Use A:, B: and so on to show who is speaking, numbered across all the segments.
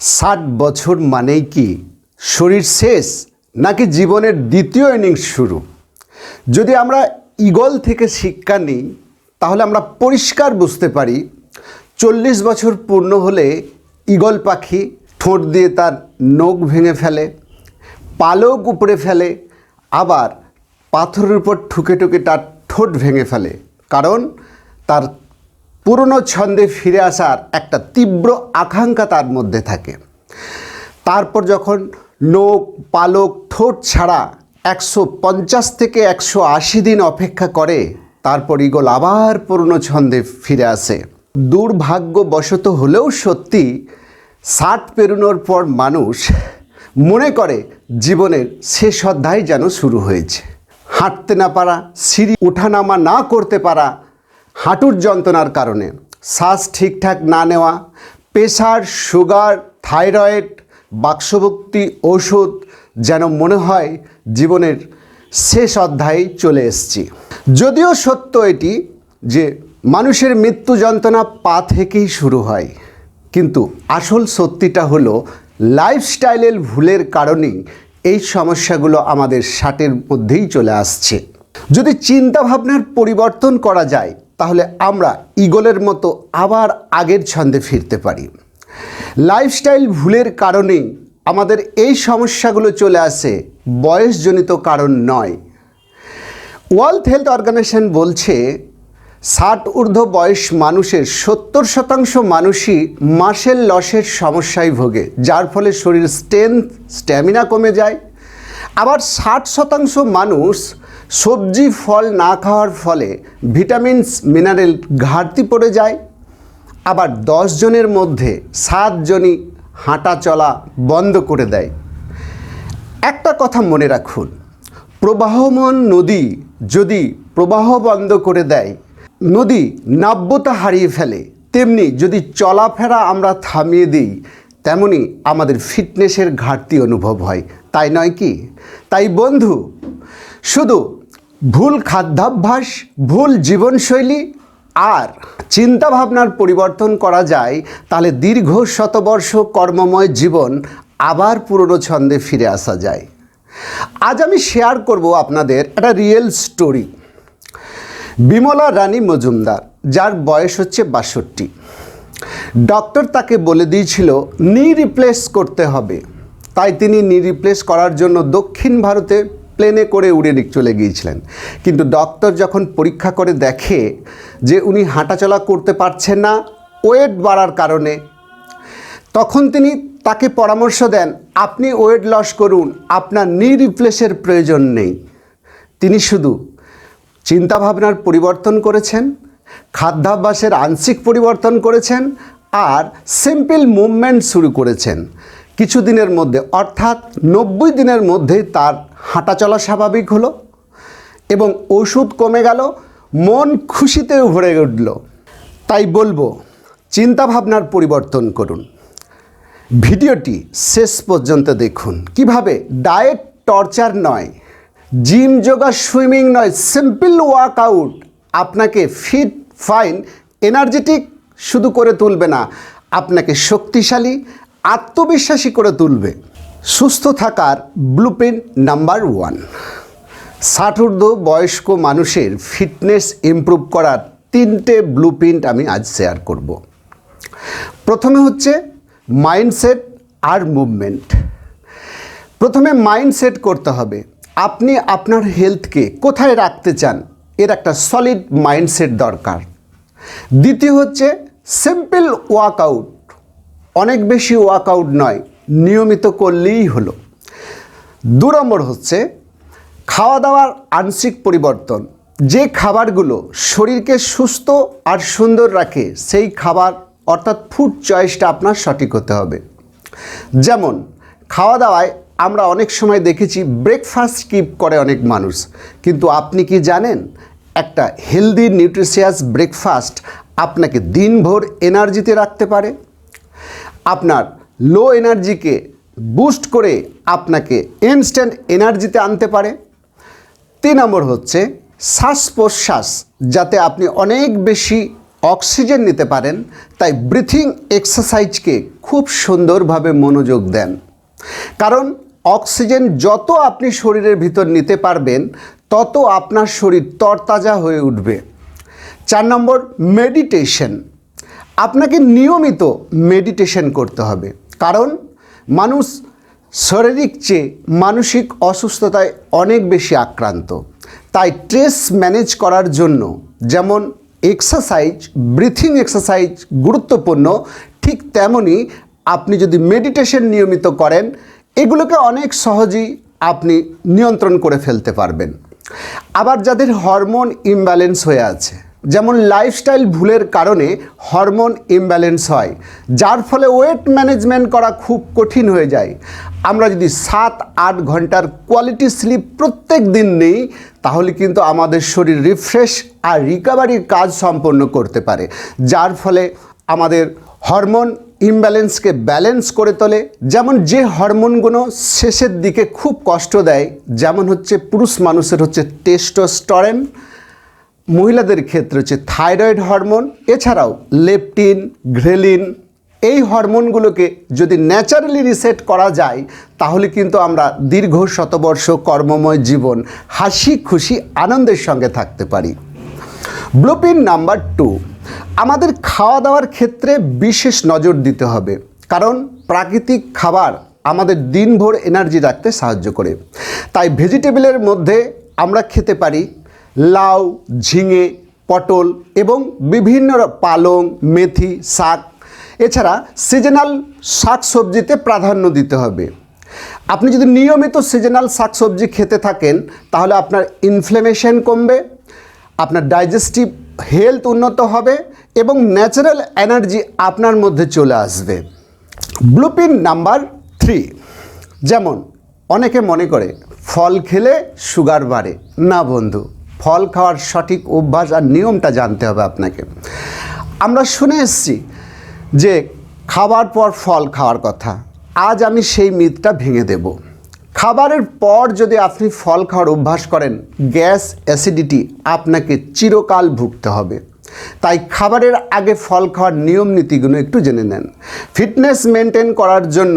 A: ষাট বছর মানেই কি শরীর শেষ নাকি জীবনের দ্বিতীয় ইনিংস শুরু? যদি আমরা ইগল থেকে শিক্ষা নিই, তাহলে আমরা পরিষ্কার বুঝতে পারি চল্লিশ বছর পূর্ণ হলে ইগল পাখি ঠোঁট দিয়ে তার নখ ভেঙে ফেলে, পালক উপরে ফেলে, আবার পাথরের উপর ঠুকে ঠুকে তার ঠোঁট ভেঙে ফেলে। কারণ তার পুরনো ছন্দে ফিরে আসার একটা তীব্র আকাঙ্ক্ষা তার মধ্যে থাকে। তারপর যখন নখ পালক, ঠোঁট ছাড়া একশো পঞ্চাশ থেকে একশো আশি দিন অপেক্ষা করে, তারপর ইগল আবার পুরনো ছন্দে ফিরে আসে। দুর্ভাগ্যবশত হলেও সত্যি ষাট পেরোনোর পর মানুষ মনে করে জীবনের শেষ অধ্যায় যেন শুরু হয়েছে। হাঁটতে না পারা, সিঁড়ি ওঠানামা না করতে পারা হাঁটুর যন্ত্রণার কারণে। শ্বাস ঠিকঠাক না নেওয়া প্রেশার সুগার, থাইরয়েড বাক্সভুক্তি ওষুধ যেন মনে হয় জীবনের শেষ অধ্যায়ে চলে এসেছি। যদিও সত্য এটি যে মানুষের মৃত্যু যন্ত্রণা পা থেকেই শুরু হয়, কিন্তু আসল সত্যিটা হলো লাইফস্টাইলের ভুলের কারণেই এই সমস্যাগুলো আমাদের ষাটের মধ্যেই চলে আসছে। যদি চিন্তাভাবনার পরিবর্তন করা যায় তাহলে আমরা ইগলের মতো আবার আগের ছন্দে ফিরতে পারি। লাইফস্টাইল ভুলের কারণেই আমাদের এই সমস্যাগুলো চলে আসে, বয়সজনিত কারণ নয়। ওয়ার্ল্ড হেলথ অর্গানাইজেশন বলছে, ষাট ঊর্ধ্ব বয়স মানুষের সত্তর শতাংশ মানুষই মাসেল লসের সমস্যায় ভোগে, যার ফলে শরীর স্ট্রেংথ স্ট্যামিনা কমে যায়। আবার ষাট শতাংশ মানুষ সবজি ফল না খাওয়ার ফলে ভিটামিনস, মিনারেল ঘাটতি পড়ে যায়। আবার জনের মধ্যে সাতজনই হাঁটা চলা বন্ধ করে দেয়। একটা কথা মনে রাখুন, প্রবাহমান নদী যদি প্রবাহ বন্ধ করে দেয়, নদী নাব্যতা হারিয়ে ফেলে, তেমনি যদি চলাফেরা আমরা থামিয়ে দিই, তেমনি আমাদের ফিটনেসের ঘাটতি অনুভব হয়। তাই নয় কি? তাই বন্ধু, শুধু ভুল খাদ্যাভ্যাস, ভুল জীবনশৈলী আর চিন্তাভাবনার পরিবর্তন করা যায়, তাহলে দীর্ঘ শতবর্ষ কর্মময় জীবন আবার পুরনো ছন্দে ফিরে আসা যায়। আজ আমি শেয়ার করব আপনাদের একটা রিয়েল স্টোরি বিমলা রানী মজুমদার, যার বয়স হচ্ছে বাষট্টি। ডক্টর তাকে বলে দিয়েছিল, নি রিপ্লেস করতে হবে। তাই তিনি নি রিপ্লেস করার জন্য দক্ষিণ ভারতে প্লেনে করে উড়ে চলে গিয়েছিলেন। কিন্তু ডক্টর যখন পরীক্ষা করে দেখে যে উনি হাঁটাচলা করতে পারছেন না, ওয়েট বাড়ার কারণে, তখন তিনি তাকে পরামর্শ দেন, আপনি ওয়েট লস করুন, আপনার নি রিপ্লেসের প্রয়োজন নেই। তিনি শুধু চিন্তাভাবনার পরিবর্তন করেছেন, খাদ্যাভ্যাসের আংশিক পরিবর্তন করেছেন, আর সিম্পল মুভমেন্ট শুরু করেছেন। কিছু দিনের মধ্যে, অর্থাৎ নব্বই দিনের মধ্যেই তার হাঁটাচলা স্বাভাবিক হলো এবং ওষুধ কমে গেল, মন খুশিতেও ভরে উঠল। তাই বলব, চিন্তাভাবনার পরিবর্তন করুন। ভিডিওটি শেষ পর্যন্ত দেখুন। কীভাবে? ডায়েট টর্চার নয়, জিম যোগা, সুইমিং নয়, সিম্পল ওয়ার্কআউট। আপনাকে ফিট, ফাইন, এনার্জেটিক শুধু করে তুলবে না, আপনাকে শক্তিশালী আত্মবিশ্বাসী করে তুলবে। সুস্থ থাকার ব্লুপ্রিন্ট নাম্বার ওয়ান ষাট ঊর্ধ্ব বয়স্ক মানুষের ফিটনেস ইমপ্রুভ করার তিনটে ব্লুপ্রিন্ট আমি আজ শেয়ার করব। প্রথমে হচ্ছে মাইন্ডসেট আর মুভমেন্ট প্রথমে মাইন্ডসেট করতে হবে, আপনি আপনার হেলথকে কোথায় রাখতে চান, এর একটা সলিড মাইন্ডসেট দরকার। দ্বিতীয় হচ্ছে সিম্পল ওয়ার্কআউট অনেক বেশি ওয়ার্কআউট নয়, নিয়মিত করলেই হলো। দু নম্বর হচ্ছে খাওয়া দাওয়ার আংশিক পরিবর্তন। যে খাবারগুলো শরীরকে সুস্থ আর সুন্দর রাখে, সেই খাবার অর্থাৎ ফুড চয়েসটা আপনার সঠিক হতে হবে। যেমন খাওয়া দাওয়ায় আমরা অনেক সময় দেখেছি ব্রেকফাস্ট স্কিপ করে অনেক মানুষ। কিন্তু আপনি কি জানেন, একটা হেলদি নিউট্রিশিয়াস ব্রেকফাস্ট আপনাকে দিনভর এনার্জিতে রাখতে পারে? আপনার লো এনার্জিকে বুস্ট করে আপনাকে ইনস্ট্যান্ট এনার্জিতে আনতে পারে। তিন নম্বর হচ্ছে শ্বাস প্রশ্বাস যাতে আপনি অনেক বেশি অক্সিজেন নিতে পারেন, তাই ব্রিথিং এক্সারসাইজকে খুব সুন্দরভাবে মনোযোগ দেন। কারণ অক্সিজেন যত আপনি শরীরের ভিতর নিতে পারবেন, তত আপনার শরীর তরতাজা হয়ে উঠবে। চার নম্বর মেডিটেশন আপনাকে নিয়মিত মেডিটেশন করতে হবে। কারণ মানুষ শারীরিক চেয়ে মানসিক অসুস্থতায় অনেক বেশি আক্রান্ত। তাই স্ট্রেস ম্যানেজ করার জন্য যেমন এক্সারসাইজ ব্রিথিং এক্সারসাইজ গুরুত্বপূর্ণ, ঠিক তেমনই আপনি যদি মেডিটেশন নিয়মিত করেন, এগুলোকে অনেক সহজেই আপনি নিয়ন্ত্রণ করে ফেলতে পারবেন। আবার যাদের হরমোন ইমব্যালেন্স হয়ে আছে যেমন লাইফস্টাইল ভুলের কারণে হরমোন ইমব্যালেন্স হয়, যার ফলে ওয়েট ম্যানেজমেন্ট করা খুব কঠিন হয়ে যায়। আমরা যদি সাত, আট ঘণ্টার কোয়ালিটি স্লিপ প্রত্যেক দিন নেই, তাহলে কিন্তু আমাদের শরীর রিফ্রেশ আর রিকভারির কাজ সম্পন্ন করতে পারে, যার ফলে আমাদের হরমোন ইমব্যালেন্সকে ব্যালেন্স করে তোলে। যেমন যে হরমোনগুলো শেষের দিকে খুব কষ্ট দেয়, যেমন হচ্ছে পুরুষ মানুষের হচ্ছে টেস্টোস্টরেন মহিলাদের ক্ষেত্রে হচ্ছে থাইরয়েড হরমোন, এছাড়াও লেপটিন, ঘ্রেলিন, এই হরমোনগুলোকে যদি ন্যাচারালি রিসেট করা যায়, তাহলে কিন্তু আমরা দীর্ঘ শতবর্ষ কর্মময় জীবন হাসি খুশি আনন্দের সঙ্গে থাকতে পারি। ব্লুপিন নাম্বার টু, আমাদের খাওয়া দাওয়ার ক্ষেত্রে বিশেষ নজর দিতে হবে, কারণ প্রাকৃতিক খাবার আমাদের দিনভর এনার্জি রাখতে সাহায্য করে। তাই ভেজিটেবলের মধ্যে আমরা খেতে পারি লাউ, ঝিঙে, পটল এবং বিভিন্ন পালং, মেথি, শাক। এছাড়া সিজনাল শাক সবজিতে প্রাধান্য দিতে হবে। আপনি যদি নিয়মিত সিজনাল শাকসবজি খেতে থাকেন, তাহলে আপনার ইনফ্লেমেশন কমবে, আপনার ডাইজেস্টিভ হেলথ উন্নত হবে এবং ন্যাচারাল এনার্জি আপনার মধ্যে চলে আসবে। ব্লুপিন নাম্বার থ্রি যেমন অনেকে মনে করে, ফল খেলে সুগার বাড়ে। না বন্ধু। ফল খাওয়ার সঠিক অভ্যাস আর নিয়মটা জানতে হবে আপনাকে। আমরা শুনে এসেছি যে খাবার পর ফল খাওয়ার কথা, আজ আমি সেই মিথটা ভেঙে দেব। খাবারের পর যদি আপনি ফল খাওয়ার অভ্যাস করেন, গ্যাস, অ্যাসিডিটি আপনাকে চিরকাল ভুগতে হবে। তাই খাবারের আগে ফল খাওয়ার নিয়ম নীতিগুলো একটু জেনে নেন। ফিটনেস মেনটেন করার জন্য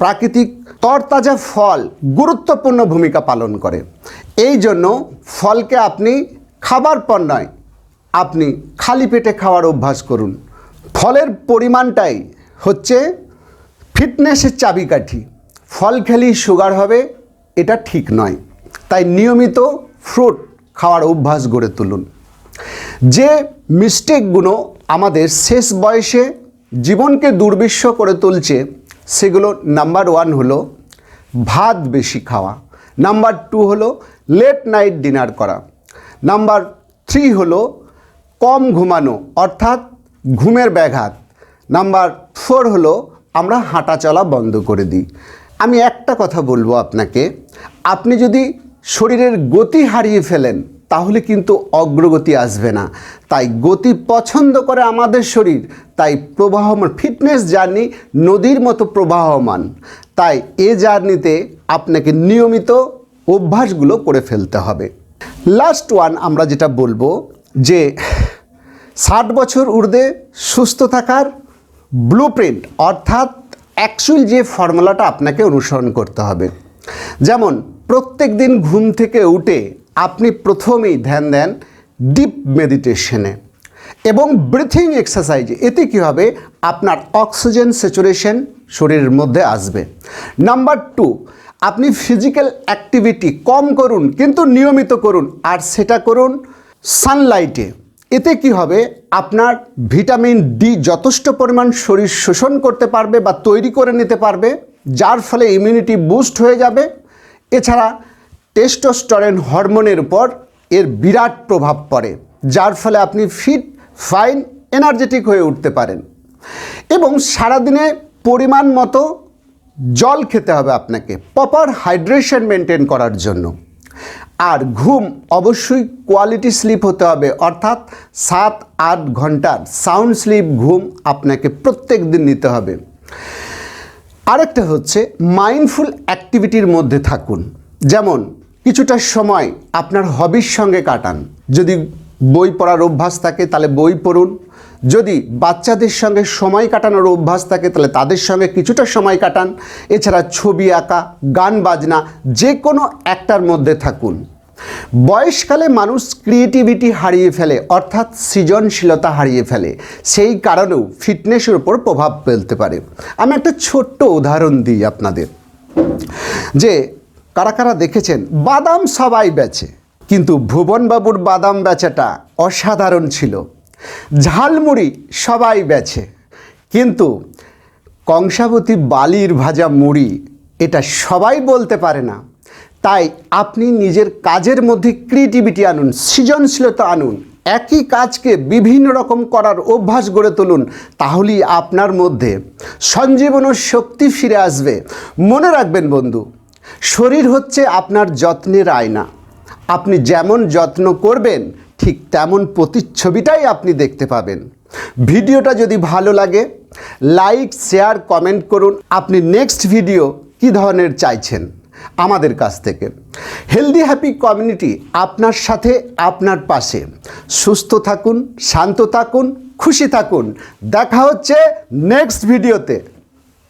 A: প্রাকৃতিক তরতাজা ফল গুরুত্বপূর্ণ ভূমিকা পালন করে। এই জন্য ফলকে আপনি খাবার পর নয়, আপনি খালি পেটে খাওয়ার অভ্যাস করুন। ফলের পরিমাণটাই হচ্ছে ফিটনেসের চাবিকাঠি। ফল খেলেই সুগার হবে, এটা ঠিক নয়। তাই নিয়মিত ফ্রুট খাওয়ার অভ্যাস গড়ে তুলুন। যে মিস্টেকগুলো আমাদের শেষ বয়সে জীবনকে দুর্বিশ্ব করে তুলছে, সেগুলো নাম্বার ওয়ান হলো ভাত বেশি খাওয়া। নাম্বার টু হলো লেট নাইট ডিনার করা। নাম্বার থ্রি হলো কম ঘুমানো, অর্থাৎ ঘুমের ব্যাঘাত। নাম্বার ফোর হলো আমরা হাঁটা চলা বন্ধ করে দিই। আমি একটা কথা বলব আপনাকে, আপনি যদি শরীরের গতি হারিয়ে ফেলেন, তাহলে কিন্তু অগ্রগতি আসবে না। তাই গতি পছন্দ করে আমাদের শরীর, তাই প্রবাহমান ফিটনেস জার্নি নদীর মতো প্রবাহমান। তাই এ জার্নিতে আপনাকে নিয়মিত অভ্যাসগুলো করে ফেলতে হবে। লাস্ট ওয়ান আমরা যেটা বলব যে ষাট বছর ঊর্ধ্বে সুস্থ থাকার ব্লু প্রিন্ট অর্থাৎ অ্যাকচুয়াল যে ফর্মুলাটা আপনাকে অনুসরণ করতে হবে। যেমন, প্রত্যেক দিন ঘুম থেকে উঠে আপনি প্রথমেই ধ্যান দেন ডিপ মেডিটেশনে এবং ব্রিথিং এক্সারসাইজে এতে কী হবে? আপনার অক্সিজেন স্যাচুরেশন শরীরের মধ্যে আসবে। নাম্বার টু আপনি ফিজিক্যাল অ্যাক্টিভিটি কম করুন, কিন্তু নিয়মিত করুন, আর সেটা করুন সানলাইটে এতে কি হবে? আপনার ভিটামিন ডি যথেষ্ট পরিমাণ শরীর শোষণ করতে পারবে বা তৈরি করে নিতে পারবে, যার ফলে ইমিউনিটি বুস্ট হয়ে যাবে। এছাড়া টেস্টোস্টেরন হরমোনের উপর এর বিরাট প্রভাব পড়ে, যার ফলে আপনি ফিট ফাইন এনার্জেটিক হয়ে উঠতে পারেন। এবং সারাদিনে পরিমাণ মতো জল খেতে হবে আপনাকে প্রপার হাইড্রেশন মেনটেন করার জন্য। আর ঘুম অবশ্যই কোয়ালিটি স্লিপ হতে হবে, অর্থাৎ সাত, আট ঘণ্টার সাউন্ড স্লিপ ঘুম আপনাকে প্রত্যেক দিন নিতে হবে। আরেকটা হচ্ছে মাইন্ডফুল অ্যাক্টিভিটির মধ্যে থাকুন। যেমন, কিছুটা সময় আপনার হবির সঙ্গে কাটান। যদি বই পড়ার অভ্যাস থাকে, তাহলে বই পড়ুন। যদি বাচ্চাদের সঙ্গে সময় কাটানোর অভ্যাস থাকে, তাহলে তাদের সঙ্গে কিছুটা সময় কাটান। এছাড়া ছবি আঁকা, গান বাজনা, যে কোনো একটার মধ্যে থাকুন। বয়সকালে মানুষ ক্রিয়েটিভিটি হারিয়ে ফেলে, অর্থাৎ সৃজনশীলতা হারিয়ে ফেলে। সেই কারণেও ফিটনেসের উপর প্রভাব ফেলতে পারে। আমি একটা ছোট্ট উদাহরণ দিই আপনাদের। যে কারা কারা দেখেছেন, বাদাম সবাই বেচে, কিন্তু ভুবনবাবুর বাদাম বেচাটা অসাধারণ ছিল। ঝালমুড়ি সবাই বেছে। কিন্তু কংসাবতী বালির ভাজা মুড়ি এটা সবাই বলতে পারে না। তাই আপনি নিজের কাজের মধ্যে ক্রিয়েটিভিটি আনুন, সৃজনশীলতা আনুন, একই কাজকে বিভিন্ন রকম করার অভ্যাস গড়ে তুলুন, তাহলেই আপনার মধ্যে সঞ্জীবনের শক্তি ফিরে আসবে। মনে রাখবেন বন্ধু, শরীর হচ্ছে আপনার যত্নের আয়না। আপনি যেমন যত্ন করবেন ঠিক তেমন প্রতিচ্ছবিটাই আপনি দেখতে পাবেন। ভিডিওটা যদি ভালো লাগে, লাইক, শেয়ার, কমেন্ট করুন। আপনি নেক্সট ভিডিও কী ধরনের চাইছেন আমাদের কাছ থেকে। হেলদি, হ্যাপি কমিউনিটি আপনার সাথে, আপনার পাশে। সুস্থ থাকুন, শান্ত থাকুন, খুশি থাকুন। দেখা হচ্ছে নেক্সট ভিডিওতে।